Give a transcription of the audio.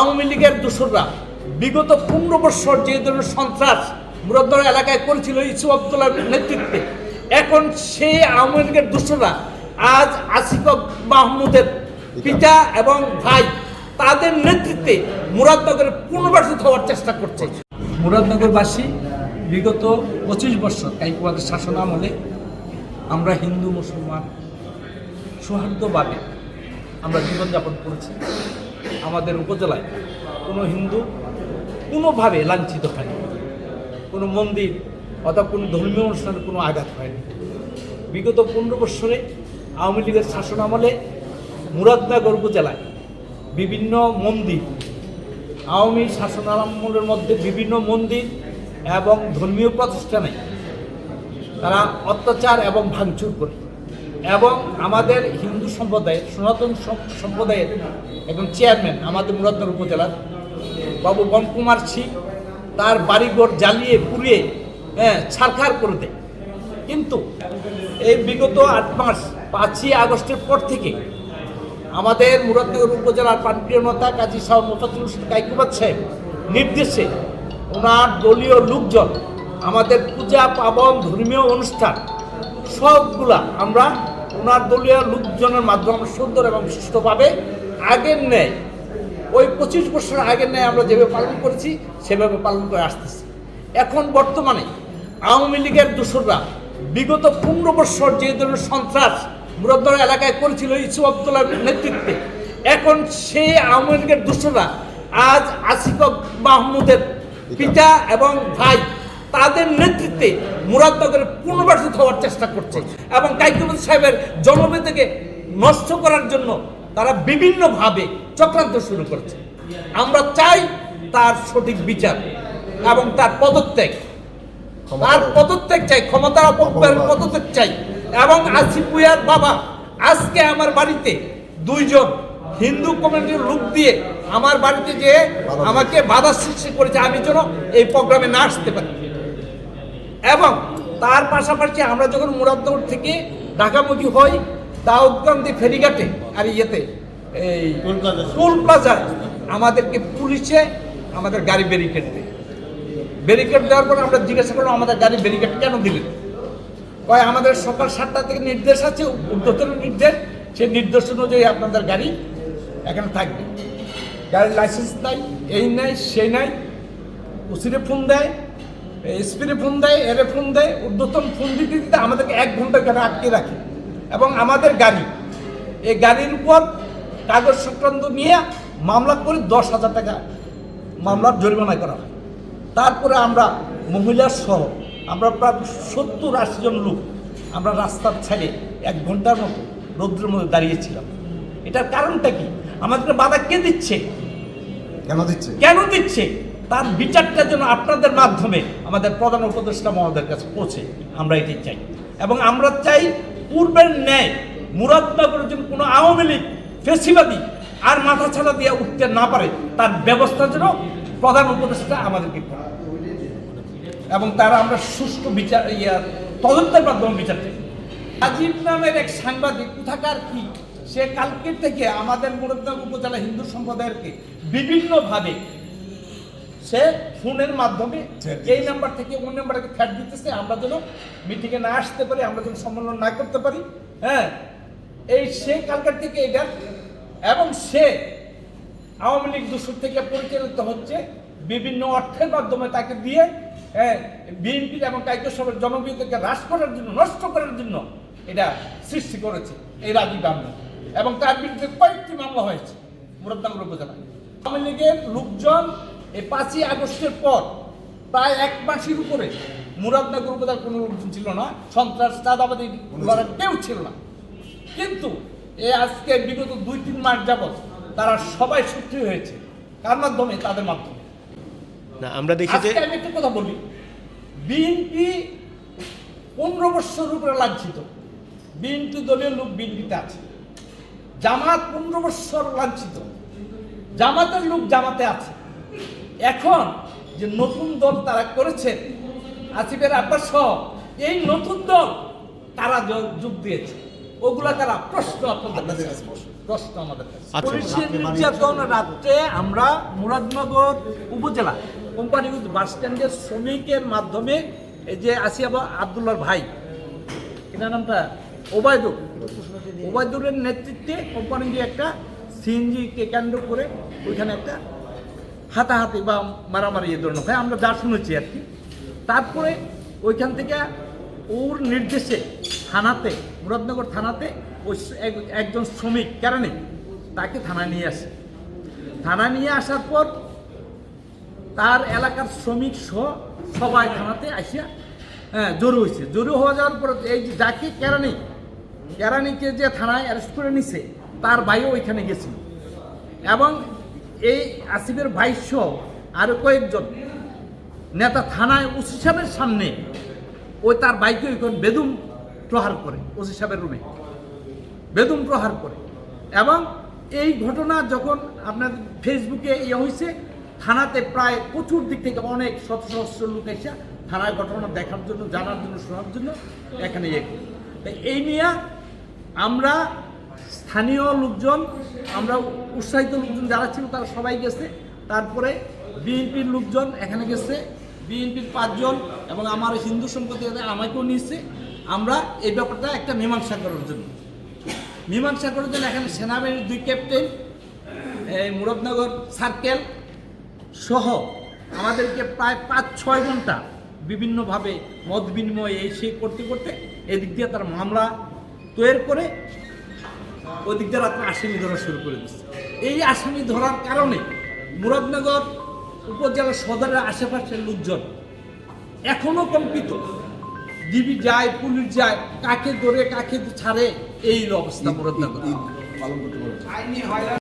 আওয়ামী লীগের দোসররা বিগত পনেরো বছর যে ধরনের সন্ত্রাস মুরাদনগর এলাকায় করেছিল ইসু আবদুল্লার নেতৃত্বে, এখন সেই আওয়ামী লীগের দোসররা আজ আসিফ মাহমুদের পিতা এবং ভাই, তাদের নেতৃত্বে মুরাদনগরে পুনর্বাসিত হওয়ার চেষ্টা করছে। মুরাদনগরবাসী বিগত পঁচিশ বছর কাইকুবাদের শাসন আমলে আমরা হিন্দু, মুসলমান সৌহার্দ্যভাবে আমরা জীবনযাপন করেছি। আমাদের উপজেলায় কোনো হিন্দু কোনোভাবে লাঞ্ছিত হয়নি। কোনো মন্দির অথবা কোনো ধর্মীয় অনুষ্ঠানে কোনো আঘাত হয়নি। বিগত পনেরো বৎসরে আওয়ামী লীগের শাসন আমলে মুরাদনগর উপজেলায় বিভিন্ন মন্দির, আওয়ামী শাসন আমলের মধ্যে বিভিন্ন মন্দির এবং ধর্মীয় প্রতিষ্ঠানে তারা অত্যাচার এবং ভাঙচুর করে এবং আমাদের হিন্দু সম্প্রদায়ের, সনাতন সম্প্রদায়ের একজন চেয়ারম্যান আমাদের মুরাদনগর উপজেলার, বাবু বনকুমার সিং, তার বাড়িঘর জ্বালিয়ে পুড়িয়ে হ্যাঁ ছারখার করে দেয়। কিন্তু এই বিগত আট মাস, পাঁচই আগস্টের পর থেকে আমাদের মুরাদনগর উপজেলার প্রাণপ্রিয় নেতা কাজী সাহ মোফাতুল কাইকুবাদ সাহেব নির্দেশে ওনার দলীয় লোকজন আমাদের পূজা পাবন ধর্মীয় অনুষ্ঠান, সবগুলা আমরা ওনার দলীয় লোকজনের মাধ্যমে আমরা সুন্দর এবং সুষ্ঠুভাবে আগের ন্যায়, ওই পঁচিশ বছর আগের ন্যায় আমরা যেভাবে পালন করেছি, সেভাবে পালন করে আসতেছি। এখন বর্তমানে আওয়ামী লীগের দোসররা বিগত পনেরো বছর যে ধরনের সন্ত্রাস মুরাদনগর এলাকায় করেছিল ইসু আবদুল্লার নেতৃত্বে, এখন সেই আওয়ামী লীগের দোসররা আজ আসিফ মাহমুদের পিতা এবং ভাই, তাদের নেতৃত্বে মুরাদনগরে পুনর্বাসিত হওয়ার চেষ্টা করছে। এবং কাইকুমুদ সাহেবের জনবেদকে নষ্ট করার জন্য তারা বিভিন্নভাবে চক্রান্ত শুরু করছে। আমরা চাই তার সঠিক বিচার এবং তার পদত্যাগ। তার পদত্যাগ চাই ক্ষমতার অপব্যয়ের পদত্যাগ চাই। এবং আসিফ ভুইয়ার বাবা আজকে আমার বাড়িতে দুইজন হিন্দু কমিউনিটির লোক দিয়ে আমার বাড়িতে যে আমাকে বাধা সৃষ্টি করেছে আমি যেন এই প্রোগ্রামে না আসতে পারি। এবং তার পাশাপাশি আমরা যখন মুরাদনগর থেকে ঢাকামুখী হই দাউদকান্দি ফেরিঘাটে আর ইয়েতে এই টোল প্লাজায় আমাদেরকে পুলিশে আমাদের গাড়ি ব্যারিকেড দেয়। ব্যারিকেড দেওয়ার পর আমরা জিজ্ঞাসা করলাম আমাদের গাড়ি ব্যারিকেড কেন দিলেন? কয় আমাদের সকাল সাতটা থেকে নির্দেশ আছে উদ্যোতন নির্দেশ। সেই নির্দেশ অনুযায়ী আপনাদের গাড়ি এখানে থাকবে। গাড়ির লাইসেন্স নাই এই নাই সেই নাই উসিরে ফোন দেয়। স্পিরে ফোন দেয়, এরে ফোন দেয় উদ্যোতন ফোন দিতে দিতে আমাদেরকে এক ঘণ্টা এখানে আটকে রাখে। এবং আমাদের গাড়ি, এই গাড়ির উপর কাগজ সংক্রান্ত নিয়ে মামলা করে দশ হাজার টাকা মামলার জরিমানা করা হয়। তারপরে আমরা মহিলার সহ, আমরা প্রায় সত্তর আশি জন লোক আমরা রাস্তার ছেড়ে এক ঘণ্টার মতো রৌদ্রের মধ্যে দাঁড়িয়েছিলাম এটার কারণটা কি? আমাদেরকে বাধা কে দিচ্ছে? কেন দিচ্ছে? কেন দিচ্ছে? তার বিচারটা যেন আপনাদের মাধ্যমে আমাদের প্রধান উপদেষ্টা মহোদয়ের কাছে পৌঁছে আমরা এটি চাই। এবং আমরা চাই পূর্বের ন্যায় মুরাদনগরের জন্য কোনো আওয়ামী লীগ ফেসিবাদী আর মাথা ছাড়া দিয়ে উঠতে না পারে, তার ব্যবস্থা যেন প্রধান উপদেষ্টা আমাদেরকে এবং তারা আমরা সুষ্ঠু বিচার, ইয়া, তদন্তের মাধ্যমে বিচার চাই। রাজীব নামের এক সাংবাদিক কোথাকার কি? সে কালকে থেকে আমাদের মুরাদনগর উপজেলা হিন্দু সম্প্রদায়েরকে বিভিন্নভাবে সে ফোনের মাধ্যমে এই নাম্বার থেকে ওই নাম্বারকে ফ্যাট দিতেছে আমরা যেন মিটিংয়ে না আসতে পারি আমরা যেন সম্মেলন না করতে পারি হ্যাঁ? এই সে কালকার থেকে এটা এবং সে আওয়ামী লীগ দূষণ থেকে পরিচালিত হচ্ছে বিভিন্ন অর্থের মাধ্যমে তাকে দিয়ে হ্যাঁ বিএনপির এবং কাইকে সবের জনপ্রিয়তাকে হ্রাস করার জন্য নষ্ট করার জন্য এটা সৃষ্টি করেছে এই রাজীব আহমেদ। এবং তার বিরুদ্ধে কয়েকটি মামলা হয়েছে। মুরাদনগর উপজেলায় আওয়ামী লীগের লোকজন এই পাঁচই আগস্টের পর প্রায় এক মাসের উপরে মুরাদনগর উপজেলার কোনো লোকজন ছিল না সন্ত্রাস চাঁদাবাদী কেউ ছিল না। কিন্তু এ আজকে বিগত দুই তিন মাস যাবৎ তারা সবাই সক্রিয় হয়েছে। কার মাধ্যমে? তাদের মাধ্যমে। না আমরা দেখি যে আমি একটা কথা বলি। বিএনপি পনেরো বৎসর উপরে লাঞ্ছিত। বিএনপি দলীয় লোক বিএনপিতে আছে। জামাত পনেরো বৎসর লাঞ্ছিত জামাতের লোক জামাতে আছে এখন যে নতুন দল তারা করেছে আসিফের আব্বাস সহ এই নতুন দল তারা যোগ দিয়েছে ওগুলা তারা প্রশ্ন আপনাদের কাছে প্রশ্ন। আমাদের কাছে। আচ্ছা। পুলিশের নির্যাতন রাত্রে আমরা মুরাদনগর উপজেলা কোম্পানিগঞ্জ বাস স্ট্যান্ডের শ্রমিকের মাধ্যমে এই যে আসিয়াবা আবদুল্লার ভাই এটার নামটা ওবায়দুল ওবায়দুলের নেতৃত্বে কোম্পানি যে একটা সিএনজিকে কেন্দ্র করে ওইখানে একটা হাতাহাতি বা মারামারি এ ধরনের হয়। আমরা যা শুনেছি আর কি। তারপরে ওইখান থেকে ওর নির্দেশে থানাতে, মুরাদনগর থানাতে ওই এক- একজন শ্রমিক কারণে তাকে থানায় নিয়ে আসে। থানায় নিয়ে আসার পর তার এলাকার শ্রমিক সহ সবাই থানাতে আসিয়া হ্যাঁ জড়ো হয়েছে জড়ো হয়ে যাওয়ার পর এই যাকে কেরানি কেরানিকে যে থানায় অ্যারেস্ট করে নিছে, তার ভাইও ওইখানে গেছিল। এবং এই আসিফের ভাই সহ আরও কয়েকজন নেতা থানায় ওসি সাহেবের সামনে ওই তার বাইকে ওইখান বেদুম প্রহার করে, ওসি সাহেবের রুমে। বেদুম প্রহার করে। এবং এই ঘটনা যখন আপনার ফেসবুকে ইয়ে হয়েছে থানাতে প্রায় প্রচুর দিক থেকে অনেক শত সহস্র লোক এসে থানায় ঘটনা দেখার জন্য, জানার জন্য, শোনার জন্য এখানে ইয়ে। এই নিয়ে আমরা স্থানীয় লোকজন, আমরা উৎসাহিত লোকজন যারা ছিল তারা সবাই গেছে। তারপরে বিএনপির লোকজন এখানে গেছে। বিএনপির পাঁচজন এবং আমার হিন্দু সম্পত্তি আমাকেও নিয়েছে। আমরা এই ব্যাপারটা একটা মীমাংসা করার জন্য। মীমাংসা করার জন্য এখানে সেনাবাহিনীর দুই ক্যাপ্টেন এই মুরাদনগর সার্কেল সহ আমাদেরকে প্রায় পাঁচ ছয় ঘণ্টা বিভিন্নভাবে মত বিনিময় এই সেই করতে করতে এদিক দিয়ে তার মামলা তৈরি এরপরে ওই দিক দিয়ে রাত্রে আসামি ধরা শুরু করে দিচ্ছে। এই আসামি ধরার কারণে মুরাদনগর উপজেলা সদরের আশেপাশের লোকজন এখনও কম্পিত। ডিবি যায় পুলিশ যায় কাকে ধরে কাকে ছাড়ে এই অবস্থা মুরাদনগর।